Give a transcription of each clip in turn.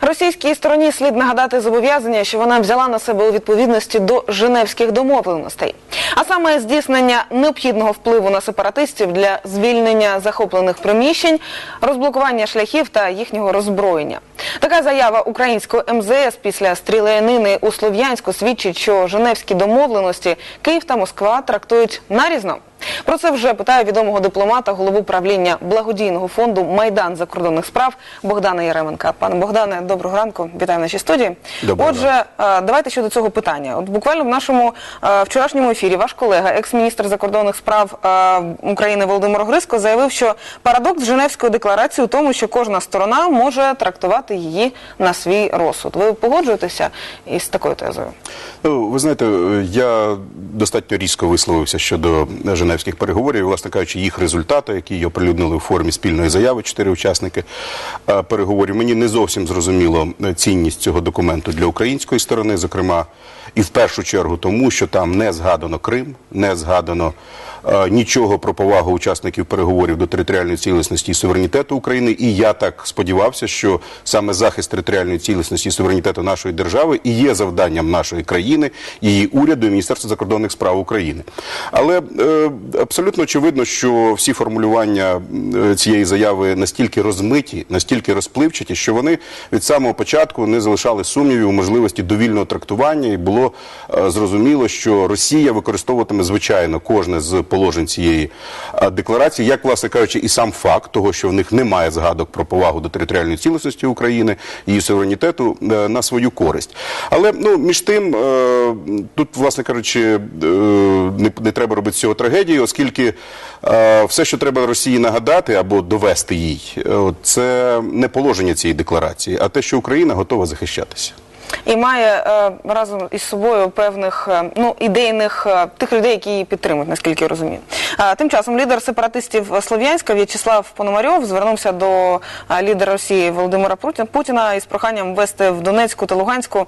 Російській стороні слід нагадати зобов'язання, що вона взяла на себе у відповідності до Женевських домовленостей, а саме здійснення необхідного впливу на сепаратистів для звільнення захоплених приміщень, розблокування шляхів та їхнього роззброєння. Така заява українського МЗС після стрілянини у Слов'янську свідчить, що Женевські домовленості Київ та Москва трактують нарізно. Про це вже питаю відомого дипломата, голову правління благодійного фонду Майдан закордонних справ Богдана Яременка. Пане Богдане, доброго ранку. Вітаю в нашій студії. Доброго Отже, е, давайте щодо цього питання. От буквально в нашому е, вчорашньому ефірі ваш колега, екс-міністр закордонних справ е, України Володимир Гриско, заявив, що парадокс Женевської декларації у тому, що кожна сторона може трактувати її на свій розсуд. Ви погоджуєтеся із такою тезою? Ну, ви знаєте, я достатньо різко висловився щодо Женевських переговорів, і, власне кажучи, їх результати, які оприлюднили у формі спільної заяви, чотири учасники е, переговорів. Мені не зовсім зрозуміло е, цінність цього документу для української сторони, зокрема, і в першу чергу тому, що там не згадано Крим, не згадано. е, Нічого про повагу учасників переговорів до територіальної цілісності і суверенітету України, і я так сподівався, що саме захист територіальної цілісності і суверенітету нашої держави і є завданням нашої країни, її уряду і Міністерства закордонних справ України. Але е, абсолютно очевидно, що всі формулювання е, цієї заяви настільки розмиті, настільки розпливчаті, що вони від самого початку не залишали сумнівів у можливості довільного трактування, і було е, зрозуміло, що Росія використовуватиме звичайно кожне з положень цієї е, декларації, як власне кажучи, і сам факт того, що в них немає згадок про повагу до територіальної цілісності України, її суверенітету на свою користь. Але ну між тим тут, власне кажучи, не, треба робити цього трагедії, оскільки е, все, що треба Росії нагадати або довести їй, е, це не положення цієї декларації, а те, що Україна готова захищатися. І має е, разом із собою певних е, ну ідейних е, тих людей, які її підтримують, наскільки я розумію. Тим часом лідер сепаратистів Слов'янська В'ячеслав Пономарьов звернувся до лідера Росії Володимира Путіна із проханням ввести в Донецьку та Луганську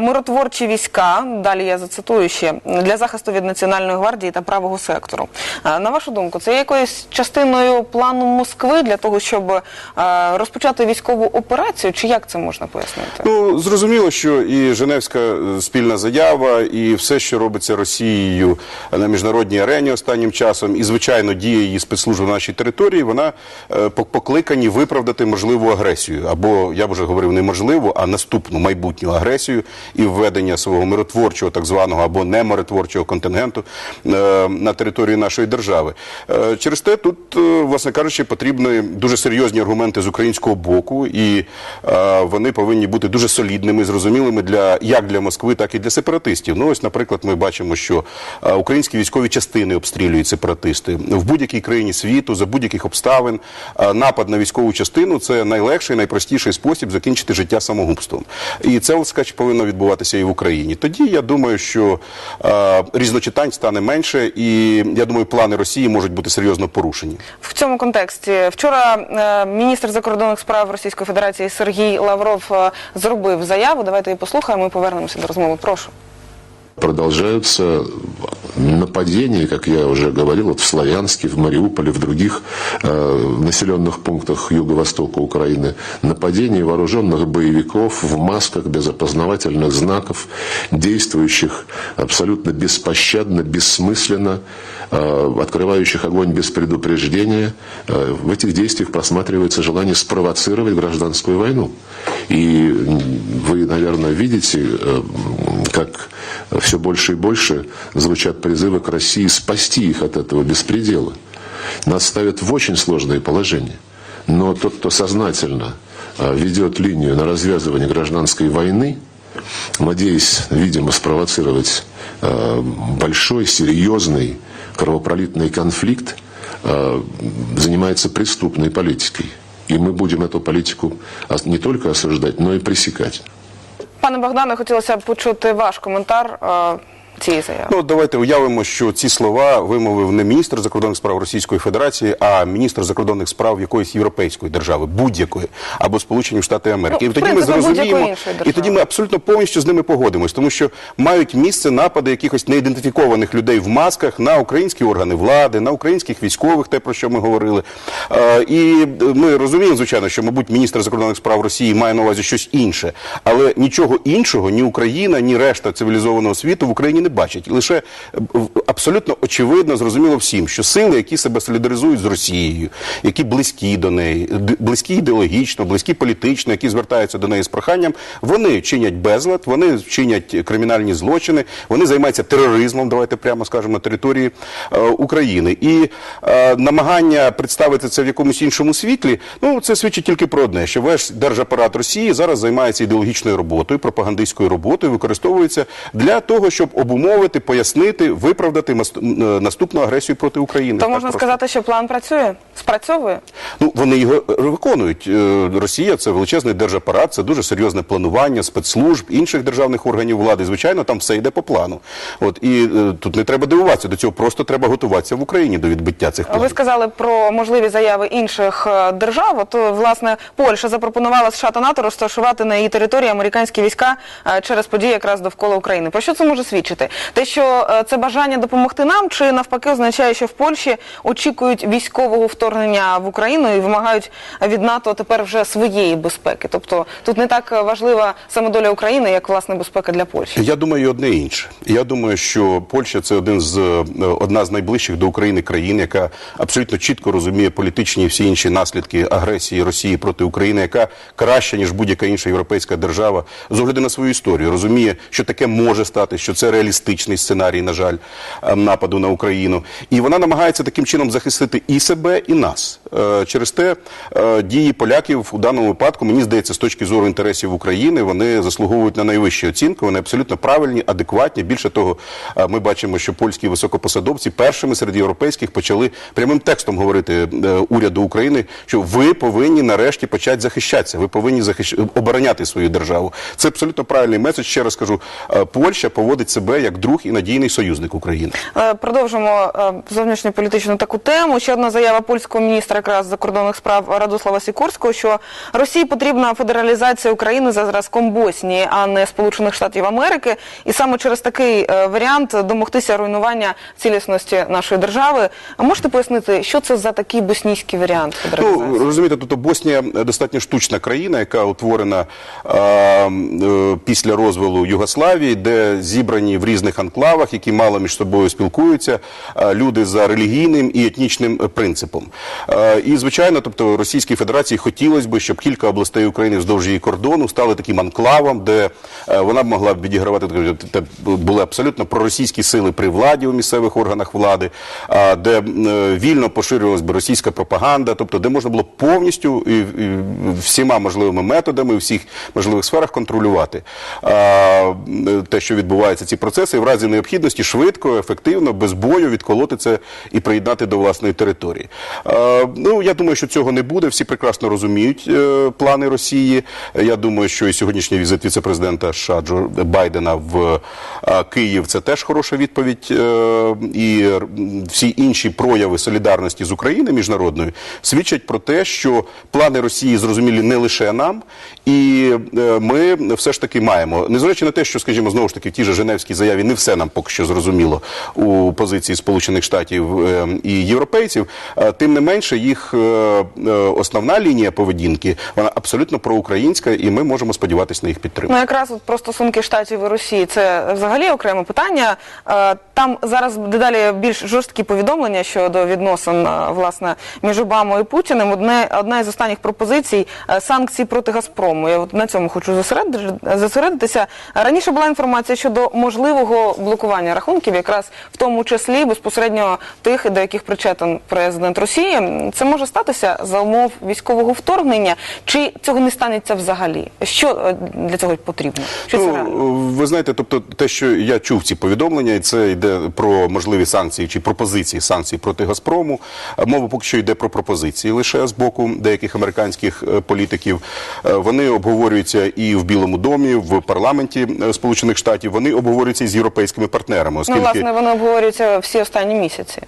миротворчі війська. Далі я зацитую ще для захисту від національної гвардії та правого сектору. На вашу думку, це якоюсь частиною плану Москви для того, щоб розпочати військову операцію, чи як це можна пояснити? Ну зрозуміло, що і Женевська е, спільна заява, і все, що робиться Росією на міжнародній арені останнім часом, і звичайно дія її спецслужб на нашій території, вона е, покликані виправдати можливу агресію, або я б вже говорив не можливу, а наступну майбутню агресію і введення свого миротворчого, так званого або немиротворчого контингенту е, на території нашої держави. Через те тут, власне кажучи, потрібні дуже серйозні аргументи з українського боку, і вони повинні бути дуже солідними, зрозумілими для як для Москви, так і для сепаратистів. Ну ось, наприклад, ми бачимо, що е, українські військові частини обстрілюють сепаратисти в будь-якій країні світу за будь-яких обставин. е, Напад на військову частину це найлегший, найпростіший спосіб закінчити життя самогубством. І це скач повинно відбуватися і в Україні. Тоді я думаю, що е, різночитань стане менше, і я думаю, плани Росії можуть бути серйозно порушені. В цьому контексті вчора міністр закордонних справ Російської Федерації Сергій Лавров зробив заяву. Давайте послухаємо і повернемося до розмови. Прошу. продолжаются нападения, как я уже говорил, вот в Славянске, в Мариуполе, в других э, населенных пунктах юго-востока Украины, нападения вооруженных боевиков в масках без опознавательных знаков, действующих абсолютно беспощадно, бессмысленно, э, открывающих огонь без предупреждения. Э, в этих действиях просматривается желание спровоцировать гражданскую войну. И вы, наверное, видите, э, как все больше и больше звучат призывы к России спасти их от этого беспредела. Нас ставят в очень сложное положение. Но тот, кто сознательно э, ведет линию на развязывание гражданской войны, надеясь, видимо, спровоцировать э, большой, серьезный кровопролитный конфликт, э, занимается преступной политикой. И мы будем эту политику не только осуждать, но и пресекать. Пане Богдане, хотілося б почути ваш коментар. Цієї заяви? Ну, давайте уявимо, що ці слова вимовив не міністр закордонних справ Російської Федерації, а міністр закордонних справ якоїсь європейської держави, будь-якої, або Сполучені Штати Америки. Ну, і тоді ми зрозуміємо, і тоді ми абсолютно повністю з ними погодимось, тому що мають місце напади якихось неідентифікованих людей в масках на українські органи влади, на українських військових, те про що ми говорили. Е, і ми розуміємо, звичайно, що, мабуть, міністр закордонних справ Росії має на увазі щось інше, але нічого іншого ні Україна, ні решта цивілізованого світу в Україні не бачать. Лише е, абсолютно очевидно, зрозуміло всім, що сили, які себе солідаризують з Росією, які близькі до неї, близькі ідеологічно, близькі політично, які звертаються до неї з проханням, вони чинять безлад, вони чинять кримінальні злочини, вони займаються тероризмом, давайте прямо скажемо, на території е, України. І е, намагання представити це в якомусь іншому світлі, ну це свідчить тільки про одне: що весь держапарат Росії зараз займається ідеологічною роботою, пропагандистською роботою, використовується для того, щоб обумовити, пояснити, виправдати е, наступну агресію проти України. То можна просто. сказати, що план працює, спрацьовує. Ну, вони його е, виконують. Е, Росія це величезний держапарат, це дуже серйозне планування спецслужб, інших державних органів влади. Звичайно, там все йде по плану. От і е, тут не треба дивуватися. До цього просто треба готуватися в Україні до відбиття цих планів. Ви сказали про можливі заяви інших держав. От, власне, Польща запропонувала США та НАТО розташувати на її території американські війська через події якраз довкола України. Про що це може свідчити? Те, що це бажання допомогти нам, чи навпаки означає, що в Польщі очікують військового вторгнення в Україну і вимагають від НАТО тепер вже своєї безпеки. Тобто тут не так важлива саме доля України, як власне безпека для Польщі. Я думаю, одне і інше. Я думаю, що Польща це один з одна з найближчих до України країн, яка абсолютно чітко розуміє політичні і всі інші наслідки агресії Росії проти України, яка краще ніж будь-яка інша європейська держава з огляду на свою історію розуміє, що таке може стати, що це реалістичний сценарій, на жаль, е, нападу на Україну, і вона намагається таким чином захистити і себе, і нас. Е, Через те е, дії поляків у даному випадку, мені здається, з точки зору інтересів України, вони заслуговують на найвищі оцінки. Вони абсолютно правильні, адекватні. Більше того, е, ми бачимо, що польські високопосадовці першими серед європейських почали прямим текстом говорити уряду України, що ви повинні нарешті почати захищатися. Ви повинні захищ... обороняти свою державу. Це абсолютно правильний меседж. Ще раз кажу, Польща поводить себе як друг і надійний союзник України. Продовжимо зовнішньополітичну таку тему. Ще одна заява польського міністра якраз закордонних справ Радослава Сікорського, що Росії потрібна федералізація України за зразком Боснії, а не Сполучених Штатів Америки. І саме через такий е, варіант домогтися руйнування цілісності нашої держави. А можете пояснити, що це за такий боснійський варіант федералізації? Ну, розумієте, тут Боснія достатньо штучна країна, яка утворена е, е, після розвалу Югославії, де зібрані в різних анклавах, які мало між собою спілкуються, е, люди за релігійним і етнічним е, принципом. Е, і, звичайно, тобто Російській Федерації хотілося б, щоб кілька областей України вздовж її кордону стали таким анклавом, де е, вона б могла б відігравати були абсолютно проросійські сили при владі у місцевих органах влади, де е, вільно поширювалась би російська пропаганда, тобто де можна було повністю і всіма можливими методами у всіх можливих сферах контролювати те, що відбуваються ці процеси, і в разі необхідності швидко, ефективно, без бою відколоти це і приєднати до власної території. А, ну я думаю, що цього не буде. Всі прекрасно розуміють е, плани Росії. Я думаю, що і сьогоднішній візит віце-президента США Джо Байдена в е, Київ це теж хороша відповідь. Е, і всі інші прояви солідарності з Україною міжнародною свідчать про те, що плани Росії зрозумілі не лише нам, і е, ми все ж таки маємо, незважаючи на те, що, скажімо, знову ж таки в тій же Женевській заяві не все нам поки що зрозуміло у позиції Сполучених Штатів е, і європейців, е, не менше їх е, е, основна лінія поведінки вона абсолютно проукраїнська, і ми можемо сподіватися на їх підтримку. Ну, якраз от про стосунки штатів і Росії це взагалі окреме питання. Е, Там зараз дедалі більш жорсткі повідомлення щодо відносин власне між Обамою і Путіним. Одне одна із останніх пропозицій санкцій проти Газпрому. Я от на цьому хочу зосередити- зосередитися. Раніше була інформація щодо можливого блокування рахунків, якраз в тому числі безпосередньо тих, до яких причетен президент Росії. Тоді це може статися за умов військового вторгнення, чи цього не станеться взагалі? Що е, для цього потрібно? Що це реально? Ну, ви знаєте, тобто те, що я чув ці повідомлення, і це йде про можливі санкції чи пропозиції санкцій проти Газпрому. Мова поки що йде про пропозиції лише з боку деяких американських е, політиків. Е, Вони обговорюються і в Білому домі, в парламенті е, Сполучених Штатів. Вони обговорюються і з європейськими партнерами, Ну, власне, вони обговорюються всі останні місяці.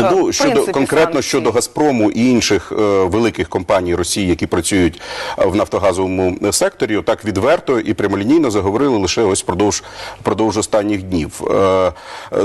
В щодо конкретно санкції. щодо Газпрому і інших е, великих компаній Росії, які працюють е, в нафтогазовому е, секторі, так відверто і прямолінійно заговорили лише ось впродовж впродовж останніх днів. Е, е,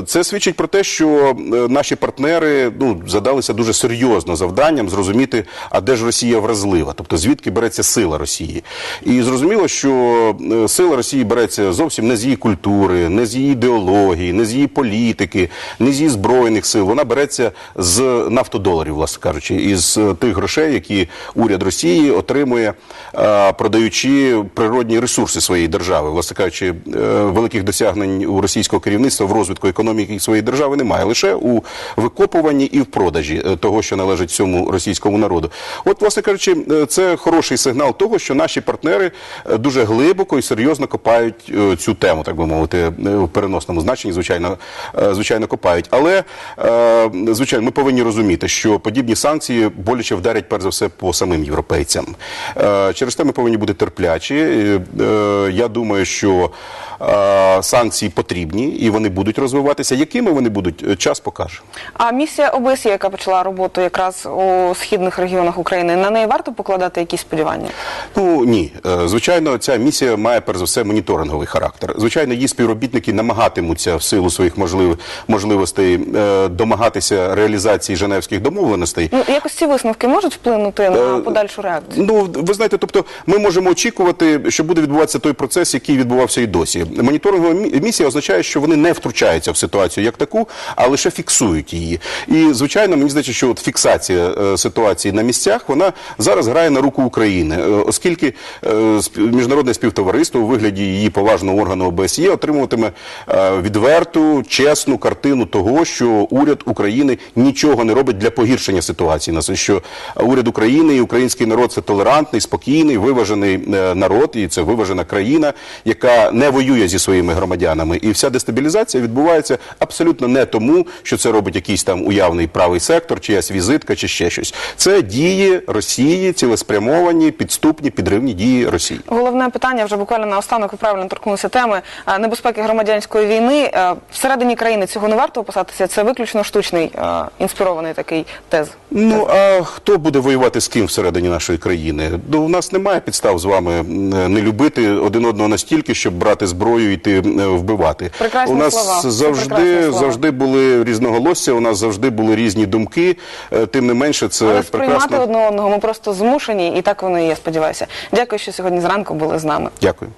це свідчить про те, що наші партнери ну задалися дуже серйозно завданням зрозуміти, а де ж Росія вразлива, тобто звідки береться сила Росії, і зрозуміло, що сила Росії береться зовсім не з її культури, не з її ідеології, не з її політики, не з її збройних сил. Вона береться з нафтодоларів, власне кажучи, із е, тих грошей, які уряд Росії отримує, е, продаючи природні ресурси своєї держави. Власне кажучи, е, великих досягнень у російського керівництва в розвитку економіки своєї держави немає лише у викопуванні і в продажі того, що належить всьому російському народу. От, власне кажучи, це хороший сигнал того, що наші партнери дуже глибоко і серйозно копають цю тему, так би мовити, в переносному значенні, звичайно, звичайно, копають. Але звичайно, ми повинні розуміти, що подібні санкції боляче вдарять перш за все по самим європейцям. Е, Через те ми повинні бути терплячі. Е, Я думаю, що е, санкції потрібні і вони будуть розвиватися. Якими вони будуть, час покаже. А місія ОБСЄ, яка почала роботу якраз у східних регіонах України, на неї варто покладати якісь сподівання? Ну ні, звичайно, ця місія має перш за все моніторинговий характер. Звичайно, її співробітники намагатимуться в силу своїх можлив... можливостей е, домагатися реалізації Женевських домовленостей. Ну якось ці висновки можуть вплинути на подальшу реакцію? Ну, ви знаєте, тобто ми можемо очікувати, що буде відбуватися той процес, який відбувався і досі. Моніторингова місія означає, що вони не втручаються в ситуацію як таку, а лише фіксують її. І звичайно, мені здається, що от фіксація е, ситуації на місцях вона зараз грає на руку України, Е, оскільки е, міжнародне співтовариство у вигляді її поважного органу ОБСЄ отримуватиме е, відверту, чесну картину того, що уряд України нічого не робить для погіршення ситуації. На це, що уряд України і український народ це толерантний, спокійний, виважений е, народ, і це виважена країна, яка не воює зі своїми громадянами. І вся дестабілізація відбувається абсолютно не тому, що це робить якийсь там уявний правий сектор, чиясь візитка, чи ще щось. Це дії Росії, цілеспрямовані, підступні, підривні дії Росії. Головне питання вже буквально на останок ви правильно торкнулися теми е, небезпеки громадянської війни. Е, Всередині країни цього не варто опасатися. Це виключно штучний е, інспірований такий тез. Ну а хто буде воювати з ким всередині нашої країни? Ну у нас немає підстав з вами не любити один одного настільки, щоб брати зброю і йти вбивати. Прекрасні у нас слова. Завжди слова. завжди були різноголосся. У нас завжди були різні думки. Е, Тим не менше, це Але сприймати одне одного ми просто змушені, і так воно і є. Сподіваюся. Дякую, що сьогодні зранку були з нами. Дякую.